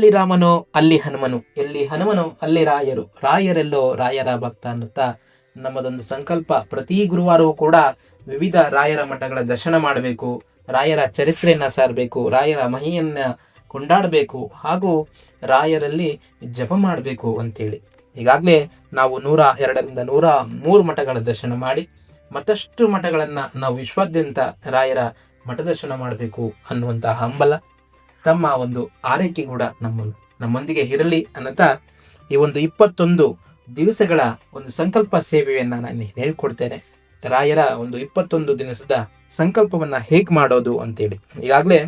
ಎಲ್ಲಿ ರಾಮನೋ, ಅಲ್ಲಿ ಹನುಮನು. ಎಲ್ಲಿ ಹನುಮನೋ, ಅಲ್ಲಿ ರಾಯರು. ರಾಯರೆಲ್ಲೋ ರಾಯರ ಭಕ್ತ ಅನ್ನುತ್ತಾ ನಮ್ಮದೊಂದು ಸಂಕಲ್ಪ. ಪ್ರತಿ ಗುರುವಾರವೂ ಕೂಡ ವಿವಿಧ ರಾಯರ ಮಠಗಳ ದರ್ಶನ ಮಾಡಬೇಕು. ರಾಯರ ಚರಿತ್ರೆಯನ್ನು ಸಾರಬೇಕು. ರಾಯರ ಮಹಿಯನ್ನು ಕೊಂಡಾಡಬೇಕು. ಹಾಗೂ ರಾಯರಲ್ಲಿ ಜಪ ಮಾಡಬೇಕು ಅಂತೇಳಿ. ಈಗಾಗಲೇ ನಾವು ನೂರ ಎರಡರಿಂದ ನೂರ ಮೂರು ಮಠಗಳ ದರ್ಶನ ಮಾಡಿ, ಮತ್ತಷ್ಟು ಮಠಗಳನ್ನು ನಾವು ವಿಶ್ವಾದ್ಯಂತ ರಾಯರ ಮಠದರ್ಶನ ಮಾಡಬೇಕು ಅನ್ನುವಂತಹ ಹಂಬಲ. ತಮ್ಮ ಒಂದು ಆರೈಕೆ ಕೂಡ ನಮ್ಮ ನಮ್ಮೊಂದಿಗೆ ಇರಲಿ ಅನ್ನತಾ ಈ ಒಂದು ಇಪ್ಪತ್ತೊಂದು ದಿವಸಗಳ ಒಂದು ಸಂಕಲ್ಪ ಸೇವೆಯನ್ನು ನಾನು ಹೇಳ್ಕೊಡ್ತೇನೆ. ರಾಯರ ಒಂದು ಇಪ್ಪತ್ತೊಂದು ದಿನಸದ ಸಂಕಲ್ಪವನ್ನು ಹೇಗೆ ಮಾಡೋದು ಅಂತೇಳಿ. ಈಗಾಗಲೇ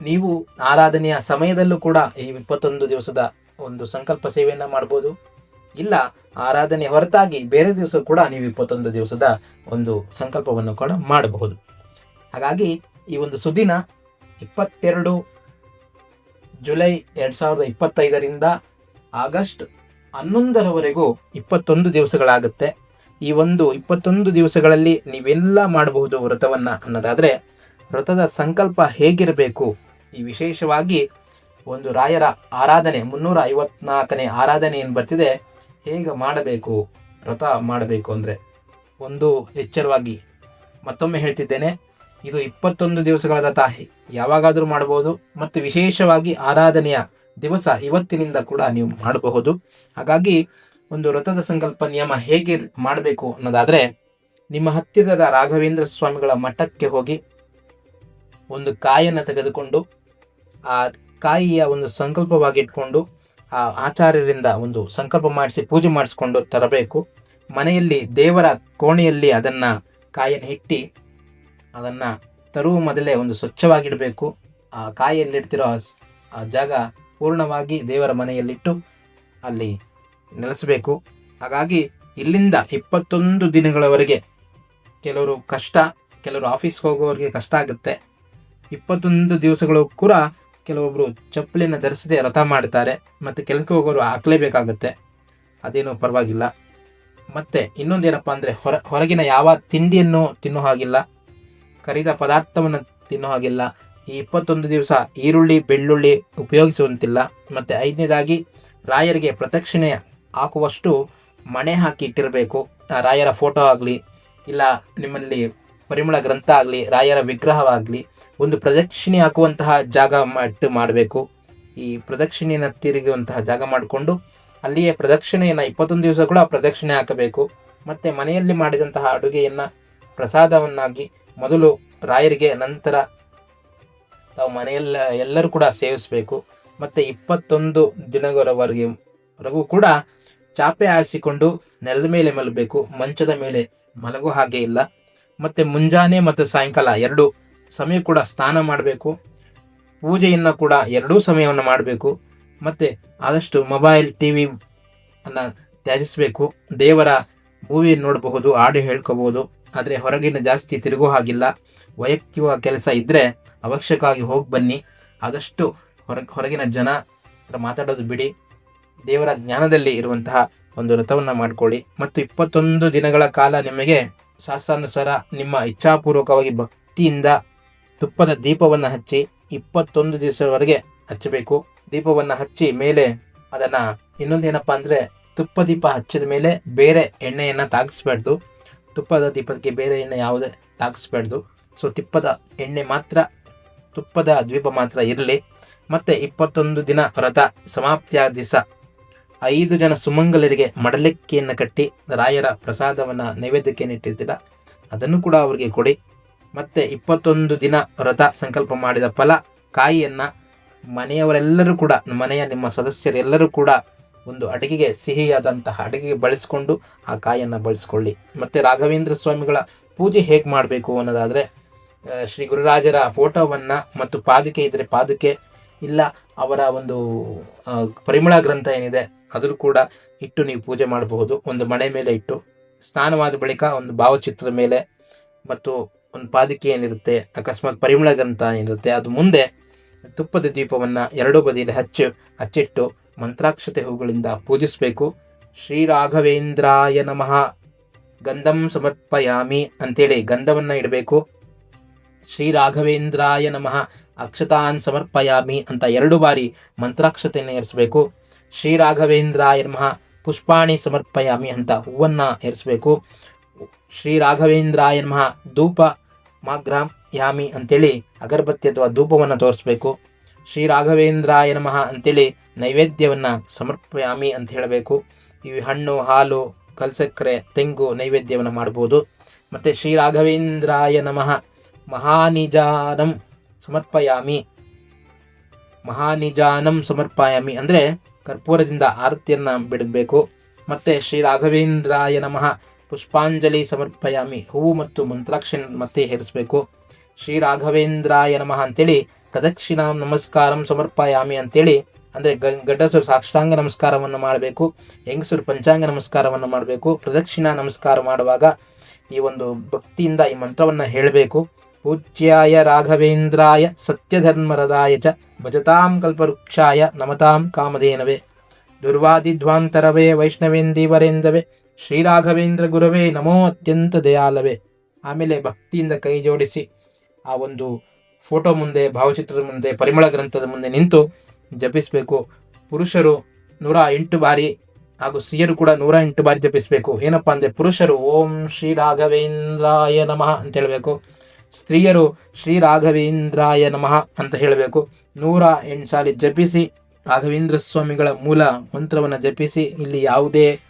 ನೀವು ಆರಾಧನೆಯ ಸಮಯದಲ್ಲೂ ಕೂಡ ಈ ಇಪ್ಪತ್ತೊಂದು ದಿವಸದ ಒಂದು ಸಂಕಲ್ಪ ಸೇವೆಯನ್ನು ಮಾಡ್ಬೋದು. ಇಲ್ಲ, ಆರಾಧನೆ ಹೊರತಾಗಿ ಬೇರೆ ದಿವಸ ಕೂಡ ನೀವು ಇಪ್ಪತ್ತೊಂದು ದಿವಸದ ಒಂದು ಸಂಕಲ್ಪವನ್ನು ಕೂಡ ಮಾಡಬಹುದು. ಹಾಗಾಗಿ ಈ ಒಂದು ಸುದಿನ ಇಪ್ಪತ್ತೆರಡು ಜುಲೈ ಎರಡು ಸಾವಿರದ ಇಪ್ಪತ್ತೈದರಿಂದ ಆಗಸ್ಟ್ ಹನ್ನೊಂದರವರೆಗೂ ಇಪ್ಪತ್ತೊಂದು ದಿವಸಗಳಾಗುತ್ತೆ. ಈ ಒಂದು ಇಪ್ಪತ್ತೊಂದು ದಿವಸಗಳಲ್ಲಿ ನೀವೆಲ್ಲ ಮಾಡಬಹುದು ವ್ರತವನ್ನು ಅನ್ನೋದಾದರೆ, ವ್ರತದ ಸಂಕಲ್ಪ ಹೇಗಿರಬೇಕು? ಈ ವಿಶೇಷವಾಗಿ ಒಂದು ರಾಯರ ಆರಾಧನೆ, ಮುನ್ನೂರ ಐವತ್ನಾಲ್ಕನೇ ಆರಾಧನೆ ಏನು ಬರ್ತಿದೆ, ಹೇಗೆ ಮಾಡಬೇಕು, ವ್ರತ ಮಾಡಬೇಕು ಅಂದರೆ ಒಂದು ಎಚ್ಚರವಾಗಿ ಮತ್ತೊಮ್ಮೆ ಹೇಳ್ತಿದ್ದೇನೆ. ಇದು ಇಪ್ಪತ್ತೊಂದು ದಿವಸಗಳ ವ್ರತ ಯಾವಾಗಾದರೂ ಮಾಡಬಹುದು ಮತ್ತು ವಿಶೇಷವಾಗಿ ಆರಾಧನೆಯ ದಿವಸ ಇವತ್ತಿನಿಂದ ಕೂಡ ನೀವು ಮಾಡಬಹುದು. ಹಾಗಾಗಿ ಒಂದು ವ್ರತದ ಸಂಕಲ್ಪ ನಿಯಮ ಹೇಗೆ ಮಾಡಬೇಕು ಅನ್ನೋದಾದರೆ, ನಿಮ್ಮ ಹತ್ತಿರದ ರಾಘವೇಂದ್ರ ಸ್ವಾಮಿಗಳ ಮಠಕ್ಕೆ ಹೋಗಿ ಒಂದು ಕಾಯನ್ನು ತೆಗೆದುಕೊಂಡು, ಆ ಕಾಯಿಯ ಒಂದು ಸಂಕಲ್ಪವಾಗಿ ಇಟ್ಕೊಂಡು ಆ ಆಚಾರ್ಯರಿಂದ ಒಂದು ಸಂಕಲ್ಪ ಮಾಡಿಸಿ ಪೂಜೆ ಮಾಡಿಸ್ಕೊಂಡು ತರಬೇಕು. ಮನೆಯಲ್ಲಿ ದೇವರ ಕೋಣೆಯಲ್ಲಿ ಅದನ್ನು ಕಾಯನ್ನು ಇಟ್ಟು ಅದನ್ನು ತರುವ ಮೊದಲೇ ಒಂದು ಸ್ವಚ್ಛವಾಗಿಡಬೇಕು. ಆ ಕಾಯಿಯಲ್ಲಿಡ್ತಿರೋ ಆ ಜಾಗ ಪೂರ್ಣವಾಗಿ ದೇವರ ಮನೆಯಲ್ಲಿಟ್ಟು ಅಲ್ಲಿ ನೆಲೆಸಬೇಕು. ಹಾಗಾಗಿ ಇಲ್ಲಿಂದ ಇಪ್ಪತ್ತೊಂದು ದಿನಗಳವರೆಗೆ ಕೆಲವರು ಕಷ್ಟ, ಕೆಲವರು ಆಫೀಸ್ಗೆ ಹೋಗೋರಿಗೆ ಕಷ್ಟ ಆಗುತ್ತೆ. ಇಪ್ಪತ್ತೊಂದು ದಿವಸಗಳು ಕೂಡ ಕೆಲವೊಬ್ಬರು ಚಪ್ಪಲಿನ ಧರಿಸದೆ ರಥ ಮಾಡ್ತಾರೆ ಮತ್ತು ಕೆಲಸಕ್ಕೆ ಹೋಗೋರು ಹಾಕಲೇಬೇಕಾಗುತ್ತೆ. ಅದೇನೂ ಪರವಾಗಿಲ್ಲ. ಮತ್ತು ಇನ್ನೊಂದೇನಪ್ಪ ಅಂದರೆ ಹೊರ, ಹೊರಗಿನ ಯಾವ ತಿಂಡಿಯನ್ನು ತಿನ್ನೋ ಹಾಗಿಲ್ಲ. ಕರಿದ ಪದಾರ್ಥವನ್ನು ತಿನ್ನೋ ಹಾಗಿಲ್ಲ. ಈ ಇಪ್ಪತ್ತೊಂದು ದಿವಸ ಈರುಳ್ಳಿ, ಬೆಳ್ಳುಳ್ಳಿ ಉಪಯೋಗಿಸುವಂತಿಲ್ಲ. ಮತ್ತು ಐದನೇದಾಗಿ, ರಾಯರಿಗೆ ಪ್ರದಕ್ಷಿಣೆ ಹಾಕುವಷ್ಟು ಮಣೆ ಹಾಕಿ ಇಟ್ಟಿರಬೇಕು. ರಾಯರ ಫೋಟೋ ಆಗಲಿ, ಇಲ್ಲ ನಿಮ್ಮಲ್ಲಿ ಪರಿಮಳ ಗ್ರಂಥ ಆಗಲಿ, ರಾಯರ ವಿಗ್ರಹವಾಗಲಿ, ಒಂದು ಪ್ರದಕ್ಷಿಣೆ ಹಾಕುವಂತಹ ಜಾಗ ಇಟ್ಟು ಮಾಡಬೇಕು. ಈ ಪ್ರದಕ್ಷಿಣೆಯನ್ನು ತಿರುಗುವಂತಹ ಜಾಗ ಮಾಡಿಕೊಂಡು, ಅಲ್ಲಿಯೇ ಪ್ರದಕ್ಷಿಣೆಯನ್ನು ಇಪ್ಪತ್ತೊಂದು ದಿವಸ ಕೂಡ ಪ್ರದಕ್ಷಿಣೆ ಹಾಕಬೇಕು. ಮತ್ತು ಮನೆಯಲ್ಲಿ ಮಾಡಿದಂತಹ ಅಡುಗೆಯನ್ನು ಪ್ರಸಾದವನ್ನಾಗಿ ಮೊದಲು ರಾಯರಿಗೆ ನಂತರ ತಾವು ಮನೆಯಲ್ಲ, ಎಲ್ಲರೂ ಕೂಡ ಸೇವಿಸಬೇಕು. ಮತ್ತು ಇಪ್ಪತ್ತೊಂದು ದಿನಗಳವರೆಗೆ ವರೆಗೂ ಕೂಡ ಚಾಪೆ ಹಾಸಿಕೊಂಡು ನೆಲದ ಮೇಲೆ ಮಲಗಬೇಕು. ಮಂಚದ ಮೇಲೆ ಮಲಗೋ ಹಾಗೆ ಇಲ್ಲ. ಮತ್ತು ಮುಂಜಾನೆ ಮತ್ತು ಸಾಯಂಕಾಲ ಎರಡು ಸಮಯ ಕೂಡ ಸ್ನಾನ ಮಾಡಬೇಕು. ಪೂಜೆಯನ್ನು ಕೂಡ ಎರಡೂ ಸಮಯವನ್ನು ಮಾಡಬೇಕು. ಮತ್ತು ಆದಷ್ಟು ಮೊಬೈಲ್ ಟಿ ವಿ ಅನ್ನು ತ್ಯಜಿಸಬೇಕು. ದೇವರ ಮೂವಿ ನೋಡಬಹುದು ಆಡಿಯೋ ಹೇಳ್ಕೋಬಹುದು. ಆದರೆ ಹೊರಗಿನ ಜಾಸ್ತಿ ತಿರುಗೋ ಹಾಗಿಲ್ಲ. ವೈಯಕ್ತಿಕ ಕೆಲಸ ಇದ್ದರೆ ಅವಶ್ಯಕವಾಗಿ ಹೋಗಿ ಬನ್ನಿ. ಆದಷ್ಟು ಹೊರ, ಹೊರಗಿನ ಜನ ಮಾತಾಡೋದು ಬಿಡಿ. ದೇವರ ಜ್ಞಾನದಲ್ಲಿ ಇರುವಂತಹ ಒಂದು ವ್ರತವನ್ನು ಮಾಡಿಕೊಳ್ಳಿ. ಮತ್ತು ಇಪ್ಪತ್ತೊಂದು ದಿನಗಳ ಕಾಲ ನಿಮಗೆ ಶಾಸ್ತ್ರಾನುಸಾರ ನಿಮ್ಮ ಇಚ್ಛಾಪೂರ್ವಕವಾಗಿ ಭಕ್ತಿಯಿಂದ ತುಪ್ಪದ ದೀಪವನ್ನು ಹಚ್ಚಿ ಇಪ್ಪತ್ತೊಂದು ದಿವಸದವರೆಗೆ ಹಚ್ಚಬೇಕು. ದೀಪವನ್ನು ಹಚ್ಚಿ ಮೇಲೆ ಅದನ್ನು ಇನ್ನೊಂದೇನಪ್ಪ ಅಂದರೆ ತುಪ್ಪ ದೀಪ ಹಚ್ಚಿದ ಮೇಲೆ ಬೇರೆ ಎಣ್ಣೆಯನ್ನು ತಾಗಿಸ್ಬಾರ್ದು. ತುಪ್ಪದ ದೀಪಕ್ಕೆ ಬೇರೆ ಎಣ್ಣೆ ಯಾವುದೇ ತಾಗಿಸ್ಬಾರ್ದು ಸೊ ತಿಪ್ಪದ ಎಣ್ಣೆ ಮಾತ್ರ, ತುಪ್ಪದ ದ್ವೀಪ ಮಾತ್ರ ಇರಲಿ. ಮತ್ತು ಇಪ್ಪತ್ತೊಂದು ದಿನ ವ್ರತ ಸಮಾಪ್ತಿಯ ದಿವಸ ಐದು ಜನ ಸುಮಂಗಲರಿಗೆ ಮಡಲಿಕ್ಕಿಯನ್ನು ಕಟ್ಟಿ ರಾಯರ ಪ್ರಸಾದವನ್ನು ನೈವೇದ್ಯಕ್ಕೆ ಇಟ್ಟಿರ್ತೀರ ಅದನ್ನು ಕೂಡ ಅವರಿಗೆ ಕೊಡಿ. ಮತ್ತು ಇಪ್ಪತ್ತೊಂದು ದಿನ ವ್ರತ ಸಂಕಲ್ಪ ಮಾಡಿದ ಫಲ, ಕಾಯಿಯನ್ನು ಮನೆಯವರೆಲ್ಲರೂ ಕೂಡ ಮನೆಯ ನಿಮ್ಮ ಸದಸ್ಯರೆಲ್ಲರೂ ಕೂಡ ಒಂದು ಅಡುಗೆಗೆ ಸಿಹಿಯಾದಂತಹ ಅಡುಗೆಗೆ ಬಳಸಿಕೊಂಡು ಆ ಕಾಯನ್ನು ಬಳಸ್ಕೊಳ್ಳಿ. ಮತ್ತು ರಾಘವೇಂದ್ರ ಸ್ವಾಮಿಗಳ ಪೂಜೆ ಹೇಗೆ ಮಾಡಬೇಕು ಅನ್ನೋದಾದರೆ ಶ್ರೀ ಗುರುರಾಜರ ಫೋಟೋವನ್ನು ಮತ್ತು ಪಾದುಕೆ ಇದ್ದರೆ ಪಾದುಕೆ, ಇಲ್ಲ ಅವರ ಒಂದು ಪರಿಮಳ ಗ್ರಂಥ ಏನಿದೆ ಅದರೂ ಕೂಡ ಇಟ್ಟು ನೀವು ಪೂಜೆ ಮಾಡಬಹುದು. ಒಂದು ಮಣೆ ಮೇಲೆ ಇಟ್ಟು, ಸ್ನಾನವಾದ ಬಳಿಕ ಒಂದು ಭಾವಚಿತ್ರದ ಮೇಲೆ ಮತ್ತು ಒಂದು ಪಾದಿಕೆ ಏನಿರುತ್ತೆ, ಅಕಸ್ಮಾತ್ ಪರಿಮಳ ಗ್ರಂಥ ಏನಿರುತ್ತೆ, ಅದು ಮುಂದೆ ತುಪ್ಪದ ದೀಪವನ್ನು ಎರಡೂ ಬದಿಯಲ್ಲಿ ಹಚ್ಚಿ, ಹಚ್ಚಿಟ್ಟು ಮಂತ್ರಾಕ್ಷತೆ ಹೂಗಳಿಂದ ಪೂಜಿಸಬೇಕು. ಶ್ರೀ ರಾಘವೇಂದ್ರಾಯ ನಮಃ. ಗಂಧಂ ಸಮರ್ಪಯಾಮಿ ಅಂತೇಳಿ ಗಂಧವನ್ನು ಇಡಬೇಕು. ಶ್ರೀ ರಾಘವೇಂದ್ರಾಯ ನಮಃ. ಅಕ್ಷತಾನ್ ಸಮರ್ಪಯಾಮಿ ಅಂತ ಎರಡು ಬಾರಿ ಮಂತ್ರಾಕ್ಷತೆಯನ್ನು ಏರಿಸಬೇಕು. ಶ್ರೀ ರಾಘವೇಂದ್ರಾಯ ನಮಃ. ಪುಷ್ಪಾಣಿ ಸಮರ್ಪಯಾಮಿ ಅಂತ ಹೂವನ್ನು ಏರಿಸಬೇಕು. ಶ್ರೀ ರಾಘವೇಂದ್ರಾಯ ನಮಃ. ಧೂಪ ಮಾಗ್ರಾಮ್ ಯಾಮಿ ಅಂತೇಳಿ ಅಗರಬತ್ತಿ ಅಥವಾ ಧೂಪವನ್ನು ತೋರಿಸ್ಬೇಕು. ಶ್ರೀ ರಾಘವೇಂದ್ರಾಯ ನಮಃ ಅಂತೇಳಿ ನೈವೇದ್ಯವನ್ನು ಸಮರ್ಪಯಾಮಿ ಅಂತ ಹೇಳಬೇಕು. ಈ ಹಣ್ಣು, ಹಾಲು, ಕಲ್ಸಕ್ಕರೆ, ತೆಂಗು ನೈವೇದ್ಯವನ್ನು ಮಾಡ್ಬೋದು. ಮತ್ತು ಶ್ರೀ ರಾಘವೇಂದ್ರಾಯ ನಮಃ ಮಹಾನಿಜಾನಂ ಸಮರ್ಪಯಾಮಿ. ಮಹಾನಿಜಾನಂ ಸಮರ್ಪಯಾಮಿ ಅಂದರೆ ಕರ್ಪೂರದಿಂದ ಆರತಿಯನ್ನು ಬಿಡಬೇಕು. ಮತ್ತು ಶ್ರೀ ರಾಘವೇಂದ್ರಾಯ ನಮಃ ಪುಷ್ಪಾಂಜಲಿ ಸಮರ್ಪಯಾಮಿ. ಹೂವು ಮತ್ತು ಮಂತ್ರಾಕ್ಷಿ ಮತ್ತೆ ಹೇರಿಸಬೇಕು ಶ್ರೀ ರಾಘವೇಂದ್ರಾಯ ನಮಃ ಅಂತೇಳಿ ಪ್ರದಕ್ಷಿಣಾ ನಮಸ್ಕಾರಂ ಸಮರ್ಪಯಾಮಿ ಅಂತೇಳಿ, ಅಂದರೆ ಗಡ್ಡಸರು ಸಾಷ್ಟಾಂಗ ನಮಸ್ಕಾರವನ್ನು ಮಾಡಬೇಕು, ಹೆಂಗಸರು ಪಂಚಾಂಗ ನಮಸ್ಕಾರವನ್ನು ಮಾಡಬೇಕು, ಪ್ರದಕ್ಷಿಣಾ ನಮಸ್ಕಾರ ಮಾಡುವಾಗ ಈ ಒಂದು ಭಕ್ತಿಯಿಂದ ಈ ಮಂತ್ರವನ್ನು ಹೇಳಬೇಕು. ಪೂಜ್ಯಾಯ ರಾಘವೇಂದ್ರಾಯ ಸತ್ಯಧರ್ಮರದಾಯ ಚ ಭಜತಾಂ ಕಲ್ಪವೃಕ್ಷಾಯ ನಮತಾಂ ಕಾಮಧೇನವೇ. ದುರ್ವಾದಿಧ್ವಾಂತರವೇ ವೈಷ್ಣವೇಂದೀವರೇಂದವೇ ಶ್ರೀರಾಘವೇಂದ್ರ ಗುರವೇ ನಮೋ ಅತ್ಯಂತ ದಯಾಲವೇ. ಆಮೇಲೆ ಭಕ್ತಿಯಿಂದ ಕೈ ಜೋಡಿಸಿ ಆ ಒಂದು ಫೋಟೋ ಮುಂದೆ, ಭಾವಚಿತ್ರದ ಮುಂದೆ, ಪರಿಮಳ ಗ್ರಂಥದ ಮುಂದೆ ನಿಂತು ಜಪಿಸಬೇಕು. ಪುರುಷರು ನೂರ ಎಂಟು ಬಾರಿ ಹಾಗೂ ಸ್ತ್ರೀಯರು ಕೂಡ ನೂರ ಎಂಟು ಬಾರಿ ಜಪಿಸಬೇಕು. ಏನಪ್ಪ ಅಂದರೆ ಪುರುಷರು ಓಂ ಶ್ರೀ ರಾಘವೇಂದ್ರಾಯ ನಮಃ ಅಂತ ಹೇಳಬೇಕು. ಸ್ತ್ರೀಯರು ಶ್ರೀ ರಾಘವೇಂದ್ರಾಯ ನಮಃ ಅಂತ ಹೇಳಬೇಕು. ನೂರ ಎಂಟು ಸಾರಿ ಜಪಿಸಿ ರಾಘವೇಂದ್ರ ಸ್ವಾಮಿಗಳ ಮೂಲ ಮಂತ್ರವನ್ನು ಜಪಿಸಿ ಇಲ್ಲಿ ಯಾವುದೇ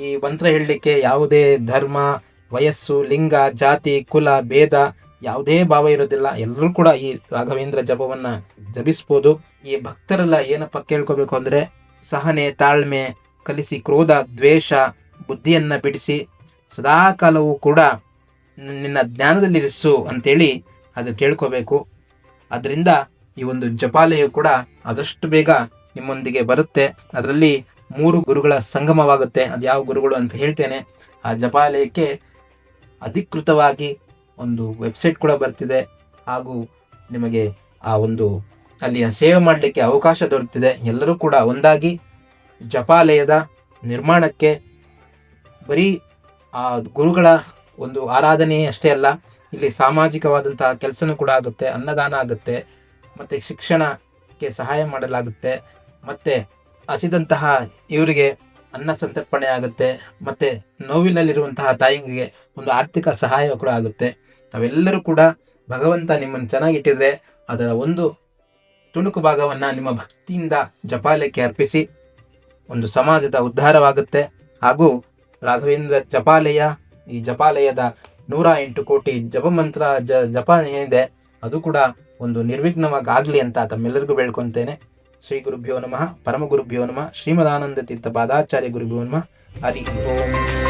ಈ ಮಂತ್ರ ಹೇಳಲಿಕ್ಕೆ ಯಾವುದೇ ಧರ್ಮ, ವಯಸ್ಸು, ಲಿಂಗ, ಜಾತಿ, ಕುಲ, ಭೇದ ಯಾವುದೇ ಭಾವ ಇರೋದಿಲ್ಲ. ಎಲ್ಲರೂ ಕೂಡ ಈ ರಾಘವೇಂದ್ರ ಜಪವನ್ನು ಜಪಿಸ್ಬೋದು. ಈ ಭಕ್ತರೆಲ್ಲ ಏನಪ್ಪ ಕೇಳ್ಕೋಬೇಕು ಅಂದರೆ ಸಹನೆ, ತಾಳ್ಮೆ, ಕಲಿಸಿ ಕ್ರೋಧ, ದ್ವೇಷ, ಬುದ್ಧಿಯನ್ನು ಬಿಡಿಸಿ ಸದಾಕಾಲವೂ ಕೂಡ ನಿನ್ನ ಜ್ಞಾನದಲ್ಲಿರಿಸು ಅಂತೇಳಿ ಅದು ಕೇಳ್ಕೋಬೇಕು. ಅದರಿಂದ ಈ ಒಂದು ಜಪಾಲಯ ಕೂಡ ಆದಷ್ಟು ಬೇಗ ನಿಮ್ಮೊಂದಿಗೆ ಬರುತ್ತೆ. ಅದರಲ್ಲಿ ಮೂರು ಗುರುಗಳ ಸಂಗಮವಾಗುತ್ತೆ. ಅದು ಯಾವ ಗುರುಗಳು ಅಂತ ಹೇಳ್ತೇನೆ. ಆ ಜಪಾಲಯಕ್ಕೆ ಅಧಿಕೃತವಾಗಿ ಒಂದು ವೆಬ್ಸೈಟ್ ಕೂಡ ಬರ್ತಿದೆ. ಹಾಗೂ ನಿಮಗೆ ಆ ಒಂದು ಅಲ್ಲಿಯ ಸೇವೆ ಮಾಡಲಿಕ್ಕೆ ಅವಕಾಶ ದೊರೆತಿದೆ. ಎಲ್ಲರೂ ಕೂಡ ಒಂದಾಗಿ ಜಪಾಲಯದ ನಿರ್ಮಾಣಕ್ಕೆ ಬರೀ ಆ ಗುರುಗಳ ಒಂದು ಆರಾಧನೆ ಅಷ್ಟೇ ಅಲ್ಲ, ಇಲ್ಲಿ ಸಾಮಾಜಿಕವಾದಂತಹ ಕೆಲಸನೂ ಕೂಡ ಆಗುತ್ತೆ, ಅನ್ನದಾನ ಆಗುತ್ತೆ, ಮತ್ತು ಶಿಕ್ಷಣಕ್ಕೆ ಸಹಾಯ ಮಾಡಲಾಗುತ್ತೆ, ಮತ್ತು ಹಸಿದಂತಹ ಇವರಿಗೆ ಅನ್ನ ಸಂತರ್ಪಣೆ ಆಗುತ್ತೆ, ಮತ್ತು ನೋವಿನಲ್ಲಿರುವಂತಹ ತಾಯಿಗೆ ಒಂದು ಆರ್ಥಿಕ ಸಹಾಯ ಕೂಡ ಆಗುತ್ತೆ. ನಾವೆಲ್ಲರೂ ಕೂಡ ಭಗವಂತ ನಿಮ್ಮನ್ನು ಚೆನ್ನಾಗಿಟ್ಟಿದ್ರೆ ಅದರ ಒಂದು ತುಣುಕು ಭಾಗವನ್ನು ನಿಮ್ಮ ಭಕ್ತಿಯಿಂದ ಜಪಾಲಯಕ್ಕೆ ಅರ್ಪಿಸಿ ಒಂದು ಸಮಾಜದ ಉದ್ಧಾರವಾಗುತ್ತೆ. ಹಾಗೂ ರಾಘವೇಂದ್ರ ಜಪಾಲಯ, ಈ ಜಪಾಲಯದ ನೂರ ಎಂಟು ಕೋಟಿ ಜಪಮಂತ್ರ ಜ ಜಪ ಏನಿದೆ, ಅದು ಕೂಡ ಒಂದು ನಿರ್ವಿಘ್ನವಾಗಿ ಆಗಲಿ ಅಂತ ತಮ್ಮೆಲ್ಲರಿಗೂ ಬೇಳ್ಕೊತೇನೆ ಶ್ರೀ ಗುರುಭ್ಯೋ ನಮಃ ಪರಮ ಗುರುಭ್ಯೋ ನಮಃ, ಶ್ರೀಮದಾನಂದ ತೀರ್ಥ ಪಾದಾಚಾರ್ಯ ಗುರುಭ್ಯೋ ನಮಃ, ಹರಿ ಓಂ.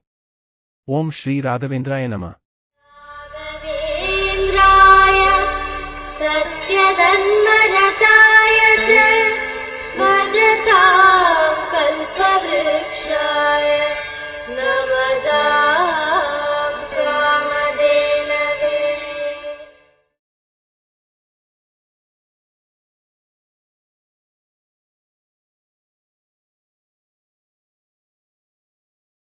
ஓம் ஸ்ரீ ராகவேந்திராய நம. சத்யதன்மரதாய